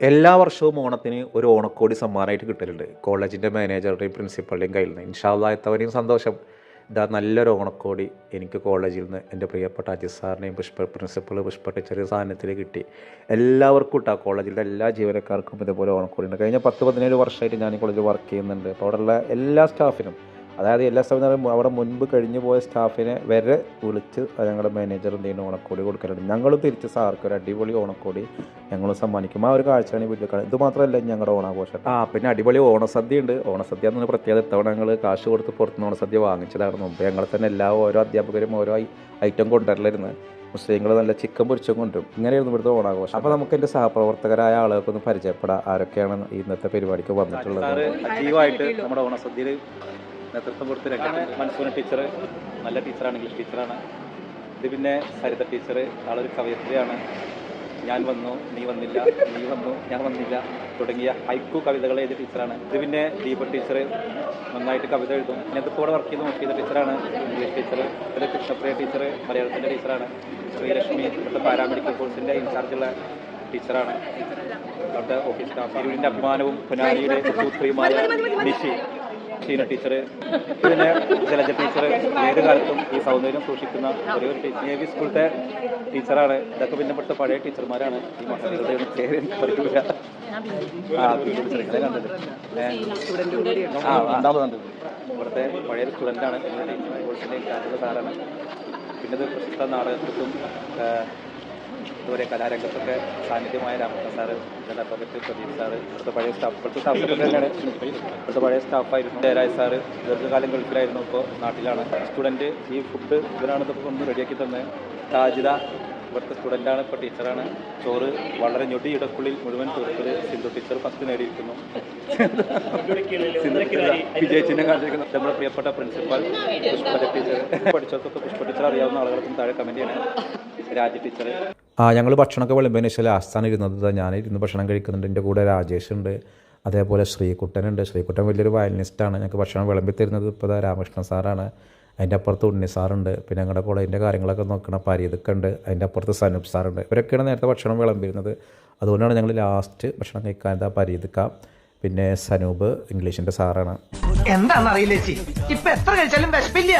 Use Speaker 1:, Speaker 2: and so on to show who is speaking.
Speaker 1: എല്ലാ വർഷവും ഓണത്തിന് ഒരു ഓണക്കോടി സമ്മാനമായിട്ട് കിട്ടലുണ്ട്. കോളേജിന്റെ മാനേജറുടെയും പ്രിൻസിപ്പളുടെയും കയ്യിൽ നിന്ന്. ഇൻഷാല്ല സന്തോഷം. ഇതാ നല്ലൊരു ഓണക്കോടി എനിക്ക് കോളേജിൽ നിന്ന് എന്റെ പ്രിയപ്പെട്ട അജിത് സാറിനെയും പുഷ്പ പ്രിൻസിപ്പൾ പുഷ്പ ടീച്ചർ സാധനത്തിൽ കിട്ടി. എല്ലാവർക്കും ഇട്ടാ കോളേജിലെ എല്ലാ ജീവനക്കാർക്കും ഇതുപോലെ ഓണക്കോടി ഉണ്ട്. കഴിഞ്ഞ പത്ത് പതിനേഴ് വർഷമായിട്ട് ഞാൻ കോളേജിൽ വർക്ക് ചെയ്യുന്നുണ്ട്. അപ്പോൾ അവിടെയുള്ള എല്ലാ സ്റ്റാഫിനും അതായത് എല്ലാ സ്റ്റാഫിനും അവിടെ മുൻപ് കഴിഞ്ഞു പോയ സ്റ്റാഫിനെ വരെ വിളിച്ച് ഞങ്ങളുടെ മാനേജർ എന്ത് ചെയ്യുന്നു? ഓണക്കോടി കൊടുക്കലുണ്ട് ഞങ്ങൾ തിരിച്ച് സാർക്ക് ഒരു അടിപൊളി ഓണക്കോടി ഞങ്ങൾ സമ്മാനിക്കും. ആ ഒരു കാഴ്ചയാണ് ഈ വീട്ടിൽ കാണുന്നത്. ഇത് മാത്രമല്ല ഞങ്ങളുടെ ഓണാഘോഷം. ആ പിന്നെ അടിപൊളി ഓണസദ്യ ഉണ്ട്. ഓണസദ്യ എന്നൊരു പ്രത്യേകത ഇത്തവണ ഞങ്ങൾ കാശ് കൊടുത്ത് പുറത്തുനിന്ന് ഓണസദ്യ വാങ്ങിച്ചതാണ്. മുമ്പ് ഞങ്ങൾ തന്നെ എല്ലാ ഓരോ അധ്യാപകരും ഓരോ ഐറ്റം കൊണ്ടുവരലായിരുന്നു. മുസ്ലിങ്ങൾ നല്ല ചിക്കൻ പൊരിച്ചും കൊണ്ടും ഇങ്ങനെയായിരുന്നു ഇവിടുത്തെ ഓണാഘോഷം. അപ്പോൾ നമുക്ക് എന്റെ സഹപ്രവർത്തകരായ ആളുകൾക്ക് ഒന്ന് പരിചയപ്പെടാം. ആരൊക്കെയാണ് ഇന്നത്തെ പരിപാടിക്ക് വന്നിട്ടുള്ളത്?
Speaker 2: നമ്മുടെ ഓണസദ്യയിൽ നേതൃത്വം കൊടുത്ത് രംഗത്ത് മനസ്സൂന ടീച്ചർ നല്ല ടീച്ചറാണ് ഇംഗ്ലീഷ് ടീച്ചറാണ്. ഇത് പിന്നെ സരിത ടീച്ചർ ആളൊരു കവയത്രിയാണ്. ഞാൻ വന്നു നീ വന്നില്ല നീ വന്നു ഞാൻ വന്നില്ല തുടങ്ങിയ ഹൈക്കു കവിതകൾ എഴുതിയ ടീച്ചറാണ്. ഇത് പിന്നെ ദീപ ടീച്ചർ നന്നായിട്ട് കവിത എഴുതും. ഞാനിപ്പോൾ വർക്ക് ചെയ്ത് നോക്കിയ ടീച്ചറാണ് ഇംഗ്ലീഷ് ടീച്ചർ ഇത് കൃഷ്ണപ്രിയ ടീച്ചർ മലയാളത്തിന്റെ ടീച്ചറാണ്. ശ്രീലക്ഷ്മി ഇവിടുത്തെ പാരാമെഡിക്കൽ കോഴ്സിന്റെ ഇൻചാർജുള്ള ടീച്ചറാണ്. അവിടുത്തെ ഓഫീസ് സ്റ്റാഫ് ഇരുവിന്റെ അഭിമാനവും പുനാരിയുടെ സൂത്രിയുമായ നിഷി. ഷീന ടീച്ചർ പിന്നെ ജലജ ടീച്ചർ ഏത് കാലത്തും ഈ സൗന്ദര്യം സൂക്ഷിക്കുന്ന ഒരേ ഒരു ടീച്ചർ നേവി സ്കൂളത്തെ ടീച്ചറാണ്. ഇതൊക്കെ പിന്നപ്പെട്ട പഴയ ടീച്ചർമാരാണ്. ഈ മക്കളുടെ പേര് എനിക്ക് പഠിക്കില്ല ആ ടീച്ചർ കണ്ടത് ഇവിടുത്തെ പഴയ സ്റ്റുഡന്റാണ് കോഴ്സിന്റെ ഇൻചാർജുള്ള സാറാണ് പിന്നെ ഇത് പ്രശസ്ത നാടകത്തിലും ഇതുവരെ കലാരംഗത്തൊക്കെ സാന്നിധ്യമായ Ramakrishnan sir advocate Pradeep sir ഇവിടുത്തെ പഴയ സ്റ്റാഫ് ഇവിടുത്തെ സ്റ്റാഫ് തന്നെയാണ് ഇവിടുത്തെ പഴയ സ്റ്റാഫായിരുന്നു ജയരാജ് സാറ്. ദീർഘകാലം ഗൾഫിലായിരുന്നു ഇപ്പോൾ നാട്ടിലാണ്. സ്റ്റുഡന്റ് ഈ ഫുഡ് ഇവരാണ് ഇതൊക്കെ ഒന്ന് റെഡിയാക്കി തന്നെ. താജിത ഇവിടുത്തെ സ്റ്റുഡന്റാണ് ഇപ്പോൾ ടീച്ചറാണ് ചോറ് വളരെ ഞൊടി ഇടക്കുള്ളിൽ മുഴുവൻ തീർത്തത് സിന്ധു ടീച്ചർ ഫസ്റ്റ് നേടിയിരിക്കുന്നു. വിജയിച്ചിനെ കാണിച്ചിരിക്കുന്നു. നമ്മുടെ പ്രിയപ്പെട്ട പ്രിൻസിപ്പൽ പുഷ്പ ടീച്ചർ പഠിച്ചവർക്കൊക്കെ പുഷ്പ ടീച്ചർ അറിയാവുന്ന ആളുകൾക്കും താഴെ കമന്റ് ചെയ്യണം. രാജ ടീച്ചർ
Speaker 1: ആ ഞങ്ങൾ ഭക്ഷണമൊക്കെ വിളമ്പിയതിന് ശേഷം ആസ്ഥാനം ഇരുന്നത് ഞാൻ ഇരുന്ന് ഭക്ഷണം കഴിക്കുന്നുണ്ട്. എന്റെ കൂടെ രാജേഷ് ഉണ്ട്. അതേപോലെ ശ്രീകുട്ടനുണ്ട് ശ്രീകുട്ടൻ വലിയൊരു വയലിനിസ്റ്റാണ് ഞങ്ങൾക്ക് ഭക്ഷണം വിളമ്പി തരുന്നത് ഇപ്പോൾ ദാ രാമകൃഷ്ണൻ സാറാണ് അതിന്റെ അപ്പുറത്ത് ഉണ്ണി സാറുണ്ട് പിന്നെ ഞങ്ങളുടെ കോളേജിന്റെ കാര്യങ്ങളൊക്കെ നോക്കണ പരിതക്കുണ്ട് അതിന്റെ അപ്പുറത്ത് സനൂപ് സാറുണ്ട് ഇവരൊക്കെയാണ് നേരത്തെ ഭക്ഷണം വിളമ്പിരുന്നത് അതുകൊണ്ടാണ് ഞങ്ങൾ ലാസ്റ്റ് ഭക്ഷണം കഴിക്കാൻ എന്താ പരീതിക്ക പിന്നെ സനൂപ് ഇംഗ്ലീഷിന്റെ സാറാണ്
Speaker 3: എന്താണെന്നറിയില്ല ചേച്ചി. ഇപ്പൊ എത്ര കഴിച്ചാലും വിശപ്പില്ല.